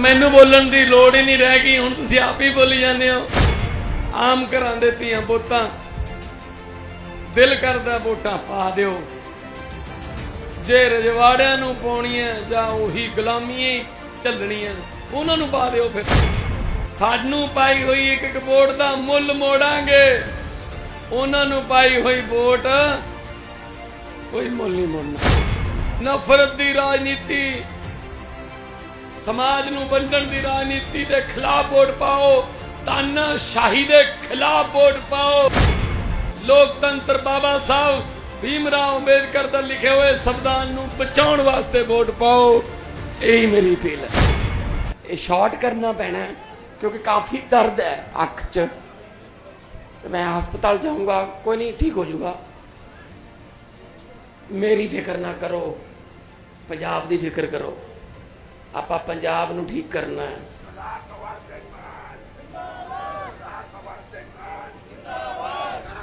ਮੈਨੂੰ ਬੋਲਣ ਦੀ ਲੋੜ ਹੀ ਨਹੀਂ ਰਹਿ ਗਈ, ਹੁਣ ਤੁਸੀਂ ਆਪ ਹੀ ਬੋਲੀ ਜਾਂਦੇ ਹੋ। ਆਮ ਘਰਾਂ ਦੇ ਧੀਆਂ ਪੁੱਤਾਂ, ਦਿਲ ਕਰਦਾ ਵੋਟਾਂ ਪਾ ਦਿਓ। ਜੇ ਰਜਵਾੜਿਆਂ ਨੂੰ ਪਾਉਣੀਆਂ ਜਾਂ ਉਹੀ ਗੁਲਾਮੀਆਂ ਹੀ ਝੱਲਣੀਆਂ, ਉਹਨਾਂ ਨੂੰ ਪਾ ਦਿਓ ਫਿਰ। ਸਾਨੂੰ ਪਾਈ ਹੋਈ ਇੱਕ ਇੱਕ ਵੋਟ ਦਾ ਮੁੱਲ ਮੋੜਾਂਗੇ। ਉਹਨਾਂ ਨੂੰ ਪਾਈ ਹੋਈ ਵੋਟ ਕੋਈ ਮੁੱਲ ਨਹੀਂ ਮੋੜਨਾ। ਨਫ਼ਰਤ ਦੀ ਰਾਜਨੀਤੀ ਸਮਾਜ ਨੂੰ ਵੰਡਣ ਦੀ ਰਾਜਨੀਤੀ ਦੇ ਖਿਲਾਫ ਵੋਟ ਪਾਓ ਤਾਨਾਸ਼ਾਹੀ ਦੇ ਖਿਲਾਫ ਵੋਟ ਪਾਓ। ਲੋਕਤੰਤਰ ਬਾਬਾ ਸਾਹਿਬ ਭੀਮ ਰਾਓ ਅੰਬੇਦਕਰ ਦਾ ਲਿਖੇ ਹੋਏ ਸੰਵਿਧਾਨ ਨੂੰ ਬਚਾਉਣ ਵਾਸਤੇ ਵੋਟ ਪਾਓ, ਇਹੀ ਮੇਰੀ ਅਪੀਲ ਹੈ। ਇਹ ਸ਼ਾਰਟ ਕਰਨਾ ਪੈਣਾ ਕਿਉਂਕਿ ਕਾਫੀ ਦਰਦ ਹੈ ਅੱਖ 'ਚ। ਮੈਂ ਹਸਪਤਾਲ ਜਾਊਂਗਾ, ਕੋਈ ਨਹੀਂ, ਠੀਕ ਹੋ ਜਾਊਗਾ। ਮੇਰੀ ਫਿਕਰ ਨਾ ਕਰੋ, ਪੰਜਾਬ ਦੀ ਫਿਕਰ ਕਰੋ। ਆਪਾਂ ਪੰਜਾਬ ਨੂੰ ਠੀਕ ਕਰਨਾ ਹੈ।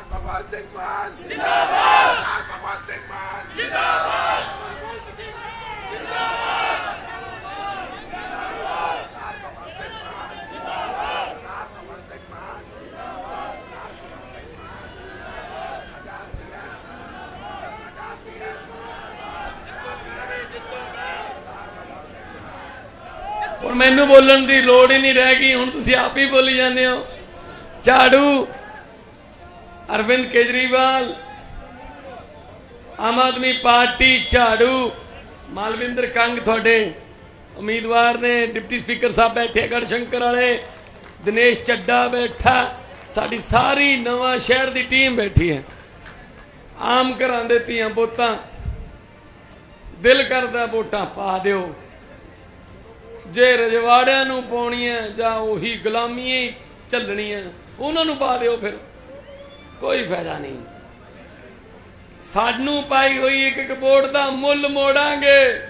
ਭਗਵਾਨ ਸਿੰਘ ਜਿੰਦਾਬਾਦ! ਹੁਣ ਮੈਨੂੰ ਬੋਲਣ ਦੀ ਲੋੜ ਹੀ ਨਹੀਂ ਰਹਿ ਗਈ, ਹੁਣ ਤੁਸੀਂ ਆਪ ਹੀ ਬੋਲੀ ਜਾਂਦੇ ਹੋ। ਝਾੜੂ, ਅਰਵਿੰਦ ਕੇਜਰੀਵਾਲ, ਆਮ ਆਦਮੀ ਪਾਰਟੀ, ਝਾੜੂ। ਮਾਲਵਿੰਦਰ ਕੰਗ ਤੁਹਾਡੇ ਉਮੀਦਵਾਰ ਨੇ, ਡਿਪਟੀ ਸਪੀਕਰ ਸਾਹਿਬ ਬੈਠੇ ਗੜ ਸ਼ੰਕਰ ਵਾਲੇ। ਦਿਨੇਸ਼ ਚੱਡਾ ਬੈਠਾ, ਸਾਡੀ ਸਾਰੀ ਨਵਾਂ ਸ਼ਹਿਰ ਦੀ ਟੀਮ ਬੈਠੀ ਹੈ। ਆਮ ਘਰਾਂ ਦੇ ਧੀਆਂ ਪੁੱਤਾਂ, ਦਿਲ ਕਰਦਾ ਵੋਟਾਂ ਪਾ ਦਿਓ। ਜੇ ਰਜਵਾੜਿਆਂ ਨੂੰ ਪਾਉਣੀਆਂ ਜਾਂ ਉਹੀ ਗੁਲਾਮੀਆਂ ਹੀ ਝੱਲਣੀਆਂ, ਉਹਨਾਂ ਨੂੰ ਪਾ ਦਿਓ ਫਿਰ। ਕੋਈ ਫਾਇਦਾ ਨਹੀਂ। ਸਾਨੂੰ ਪਾਈ ਹੋਈ ਇੱਕ ਇੱਕ ਵੋਟ ਦਾ ਮੁੱਲ ਮੋੜਾਂਗੇ।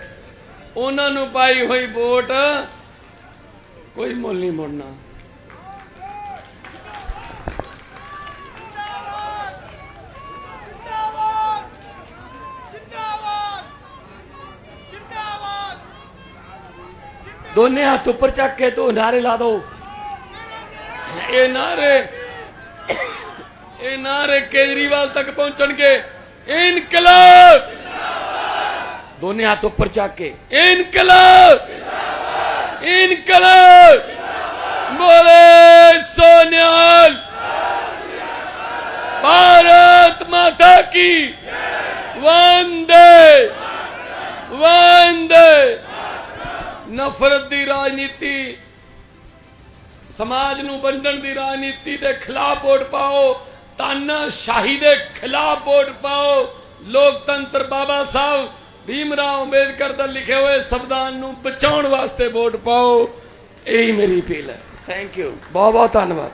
ਉਹਨਾਂ ਨੂੰ ਪਾਈ ਹੋਈ ਵੋਟ, ਕੋਈ ਮੁੱਲ ਨਹੀਂ ਮੋੜਨਾ। दोनों हाथ ऊपर चक के तो नारे ला दो। ये नारे, ए नारे केजरीवाल तक पहुंचन के। इनकलाब! दोनों हाथ ऊपर चक के। इनकलाब! इनकलाब! बोले सोनियाल। भारत माता की। वंदे वंदे। ਨਫ਼ਰਤ ਦੀ ਰਾਜਨੀਤੀ ਸਮਾਜ ਨੂੰ ਵੰਡਣ ਦੀ ਰਾਜਨੀਤੀ ਦੇ ਖਿਲਾਫ ਵੋਟ ਪਾਓ ਤਾਨਾਸ਼ਾਹੀ ਦੇ ਖਿਲਾਫ ਵੋਟ ਪਾਓ। ਲੋਕਤੰਤਰ ਬਾਬਾ ਸਾਹਿਬ ਭੀਮਰਾਓ ਅੰਬੇਦਕਰ ਦਾ ਲਿਖੇ ਹੋਏ ਸੰਵਿਧਾਨ ਨੂੰ ਬਚਾਉਣ ਵਾਸਤੇ ਵੋਟ ਪਾਓ। ਇਹੀ ਮੇਰੀ ਅਪੀਲ ਹੈ। ਥੈਂਕ ਯੂ ਬਹੁਤ ਬਹੁਤ ਧੰਨਵਾਦ।